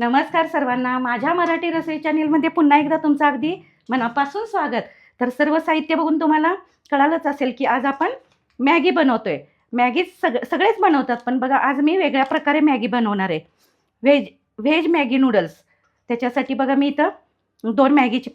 नमस्कार सर्वांना. माझ्या मराठी रसोई चॅनेलमध्ये पुन्हा एकदा तुमचं अगदी मनापासून स्वागत. तर सर्व साहित्य बघून तुम्हाला कळालंच असेल की आज आपण मॅगी बनवतोय. मॅगी सग सगळेच बनवतात पण बघा आज मी वेगळ्या प्रकारे मॅगी बनवणार आहे. Veg veg Maggi noodles. त्याच्यासाठी बघा मी इथं दोन मॅगीचे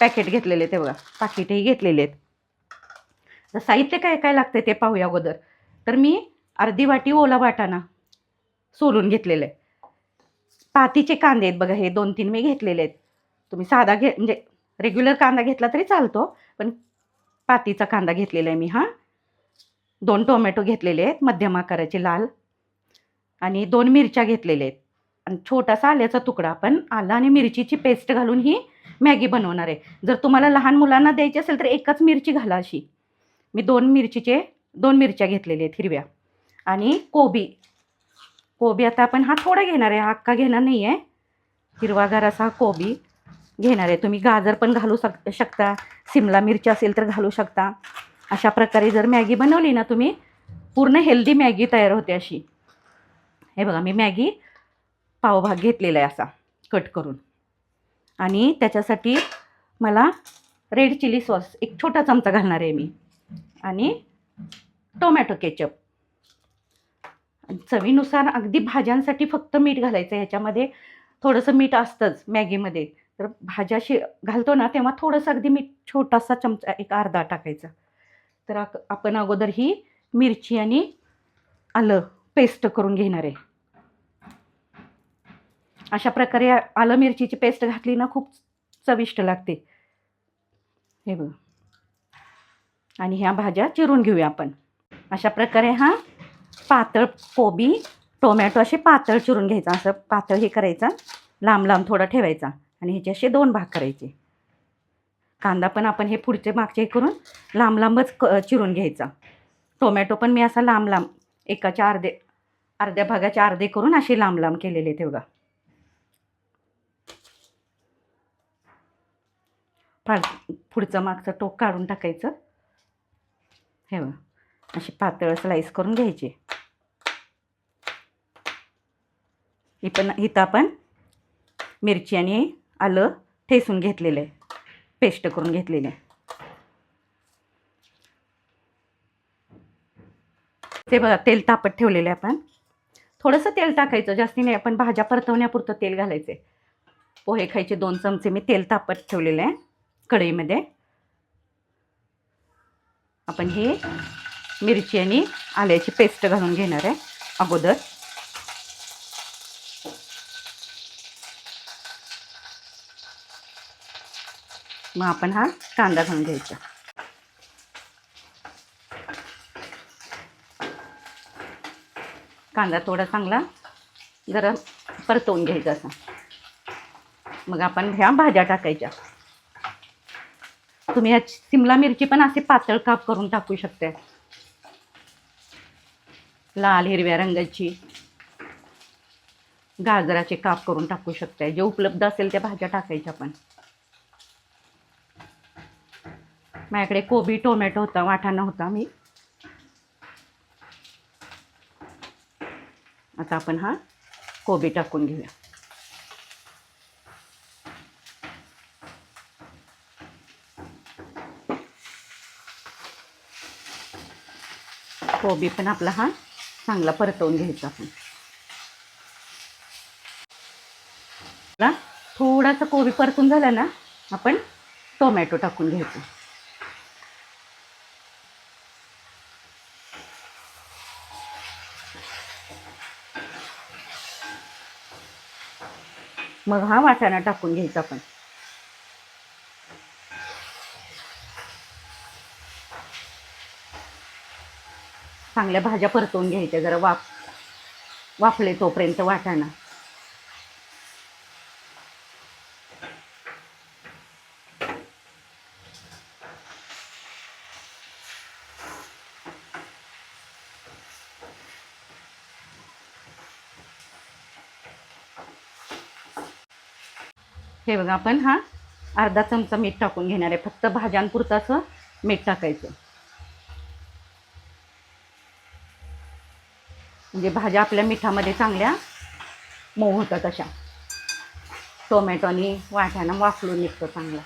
पॅकेट घेतलेले ते बघा पाकिटही घेतलेले आहेत. तर साहित्य काय काय लागतं ते पाहूया अगोदर. तर मी अर्धी वाटी ओला वाटाणा सोलून घेतलेलं आहे. पातीचे कांदे आहेत बघा हे दोन तीन मी घेतलेले आहेत. तुम्ही साधा घे म्हणजे रेग्युलर कांदा घेतला तरी चालतो पण पातीचा कांदा घेतलेला आहे मी हां. दोन टोमॅटो घेतलेले आहेत मध्यम आकाराचे लाल. आणि दोन मिरच्या घेतलेल्या आहेत. आणि छोटासा आल्याचा तुकडा आपण आलं आणि मिरचीची पेस्ट घालून ही मॅगी बनवणार आहे. जर तुम्हाला लहान मुलांना द्यायची असेल तर एकच मिरची घाला अशी. मी दोन मिरचीचे दोन मिरच्या घेतलेल्या आहेत हिरव्या. आणि कोबी कोबी आता आपण हा थोडा घेणार आहे हा अक्का घेणार नाही आहे हिरवागार असा कोबी घेणार आहे. तुम्ही गाजर पण घालू शक शकता. सिमला मिरची असेल तर घालू शकता. अशा प्रकारे जर मॅगी बनवली ना तुम्ही पूर्ण हेल्दी मॅगी तयार होते अशी. हे बघा मी मॅगी पावभाग घेतलेला आहे असा कट करून. आणि त्याच्यासाठी मला रेड चिली सॉस एक छोटा चमचा घालणार आहे मी. आणि टोमॅटो केचप. चवीनुसार अगदी भाज्यांसाठी फक्त मीठ घालायचं ह्याच्यामध्ये थोडंसं मीठ असतंच मॅगीमध्ये. तर भाज्या शि घालतो ना तेव्हा थोडंसं अगदी मीठ छोटासा चमचा एक अर्धा टाकायचा. तर आपण अगोदर ही मिरची आणि आलं पेस्ट करून घेणार आहे. अशा प्रकारे आलं मिरचीची पेस्ट घातली ना खूप चविष्ट लागते. हे बघ. आणि ह्या भाज्या चिरून घेऊया आपण. अशा प्रकारे हा पातळ कोबी टोमॅटो असे पातळ चिरून घ्यायचा. असं पातळ हे करायचा. लांब लांब थोडा ठेवायचा. आणि ह्याचे असे दोन भाग करायचे. कांदा पण आपण हे पुढचे मागचे हे करून लांब लांबच क चिरून घ्यायचा. टोमॅटो पण मी असा लांब लांब एकाच्या अर्धे अर्ध्या भागाचे अर्धे करून असे लांब लांब केलेले ते बघा. पुढचं मागचं टोक काढून टाकायचं. हे बघा. असे पातळ स्लाईस करून घ्यायचे. ही पण इथं आपण मिरची आणि आलं ठेसून घेतलेलं आहे. पेस्ट करून घेतलेलं आहे. ते बघा तेल तापत ठेवलेलं आहे आपण. थोडंसं तेल टाकायचं जास्ती नाही. आपण भाज्या परतवण्यापुरतं तेल घालायचे पोहे खायचे दोन चमचे मी तेल तापत ठेवलेलं आहे कढईमध्ये. आपण हे मिरची आणि आल्याची पेस्ट घालून घेणार आहे अगोदर. मग आपण हा कांदा घालून घ्यायचा. कांदा थोडा चांगला जरा परतवून घ्यायचा असा. मग आपण ह्या भाज्या टाकायच्या. तुम्ही ह्या सिमला मिरची पण असे पातळ काप करून टाकू शकता लाल हिरव्या रंगाची गाजराचे काप करून टाकू शकताय. जे उपलब्ध असेल त्या भाज्या टाकायच्या पण. माझ्याकडे कोबी टोमॅटो होता वाटाणा होता मी. आता आपण हा कोबी टाकून घेऊया. कोबी पण आपला हा चांगला परतवून घ्यायचा आपण. थोडासा कोबी परतून झाला ना आपण टोमॅटो टाकून घ्यायचं. मग हा वाटाणा टाकून घ्यायचा आपण. चांगल्या भाज्या परतवून घ्यायच्या जरा वाफ वाफले तोपर्यंत वाटाणा. हे बघा आपण हा अर्धा चमचा मीठ टाकून घेणार आहे. फक्त भाज्यांपुरतं असं मीठ टाकायचं. म्हणजे भाज्या आपल्या मिठामध्ये चांगल्या मऊ होतात अशा. टोमॅटोनी वाट्यानं वाफलून निघतो चांगला.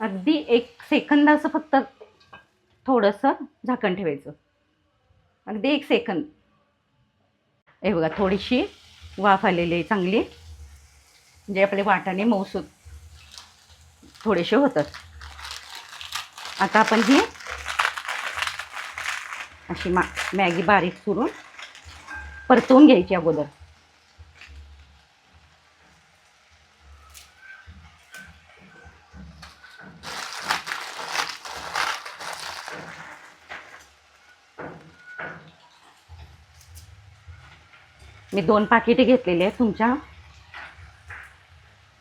अगदी एक सेकंद असं फक्त थोडंसं झाकण ठेवायचं. अगदी एक सेकंद. हे बघा थोडीशी वाफ आलेली आहे चांगली. म्हणजे आपले वाटाणे मऊसूत थोडेसे होतात. आता आपण ही अशी मा मॅगी बारीक करून परतवून घ्यायची अगोदर. मी दोन पाकिटे घेतलेले आहेत तुमच्या.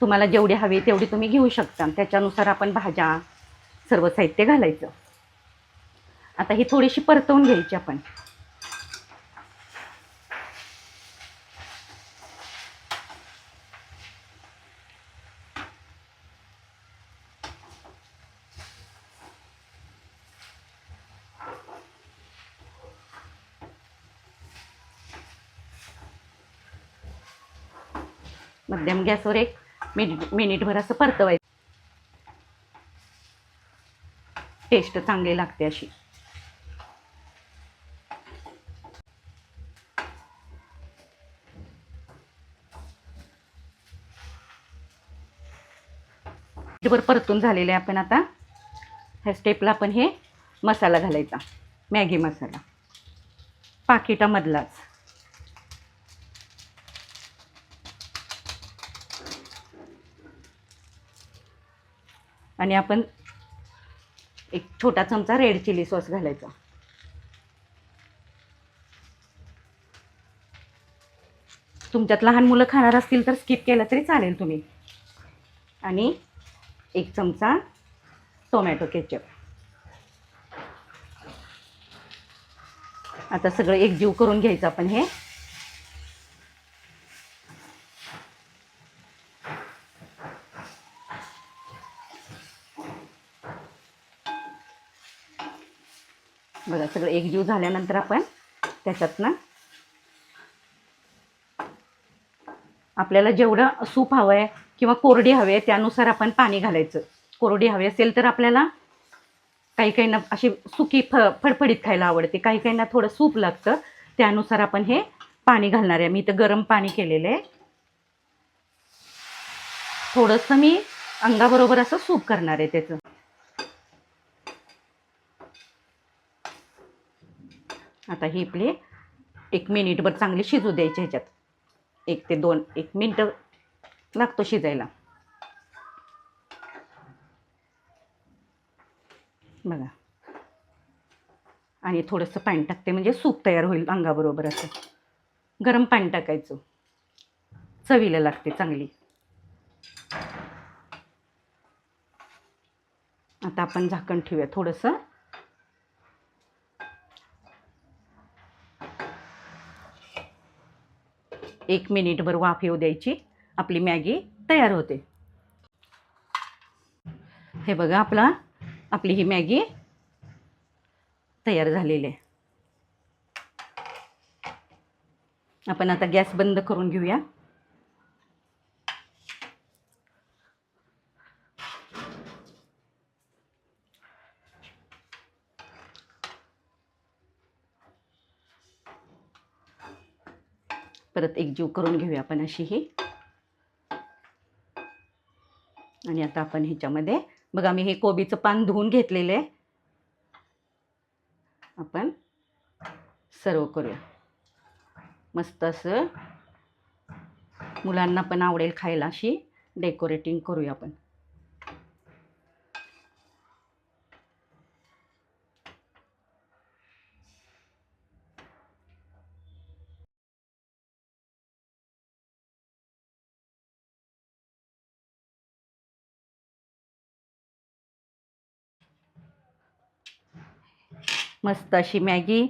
तुम्हाला जेवढी हवी तेवढी तुम्ही घेऊ शकता. त्याच्यानुसार आपण भाज्या सर्व साहित्य घालायचं. आता ही थोडीशी परतवून घ्यायची आपण. मध्यम गॅसवर एक मिनिट मिनिटभर असं परतवायचं. टेस्ट चांगली लागते अशी. मिनिटभर परतून झालेले आहे आपण आता. ह्या स्टेपला आपण हे मसाला घालायचा. मॅगी मसाला. पाकिटामधलाच. आणि आपण एक छोटा चमचा रेड चिली सॉस घालायचा. तुमच्यात लहान मुलं खाणार असतील तर स्किप केलं तरी चालेल तुम्ही. आणि एक चमचा टोमॅटो केचप आता सगळं एकजीव करून घ्यायचं आपण हे. बघा सगळं एकजीव झाल्यानंतर आपण त्याच्यातनं आपल्याला जेवढं सूप हवं आहे किंवा कोरडी हवी आहे त्यानुसार आपण पाणी घालायचं. कोरडी हवी असेल तर आपल्याला काही काहींना अशी सुकी फ फडफडीत खायला आवडते. काही काहींना थोडं सूप लागतं. त्यानुसार आपण हे पाणी घालणार आहे. मी इथं गरम पाणी केलेलं आहे. थोडंसं मी अंगाबरोबर असं सूप करणार आहे त्याचं. आता ही आपली एक मिनिटभर चांगली शिजू द्यायची ह्याच्यात. एक ते दोन एक मिनटं लागतो शिजायला. बघा. आणि थोडंसं पाणी टाकते म्हणजे सूप तयार होईल अंगाबरोबर असं. गरम पाणी टाकायचं. चवीला लागते चांगली. आता आपण झाकण ठेवूया. थोडंसं एक मिनिटभर वाफ येऊ द्यायची. आपली मॅगी तयार होते. हे बघा आपला आपली ही मॅगी तयार झालेली आहे. आपण आता गॅस बंद करून घेऊया. परत एकजीव करून घेऊया आपण अशी ही आणि आता आपण ह्याच्यामध्ये बघा मी हे कोबीचं पान धुवून घेतलेलं आहे. आपण सर्व करूया. मस्त असं मुलांना पण आवडेल खायला अशी डेकोरेटिंग करूया आपण. मस्त अशी मॅगी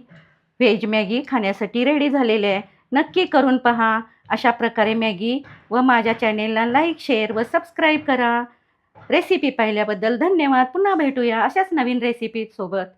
व्हेज मॅगी खाण्यासाठी रेडी झालेली आहे. नक्की करून पहा. अशा प्रकारे मॅगी व माझ्या चॅनेलला लाईक शेअर व सबस्क्राईब करा. रेसिपी पाहिल्याबद्दल धन्यवाद. पुन्हा भेटूया अशाच नवीन रेसिपीसोबत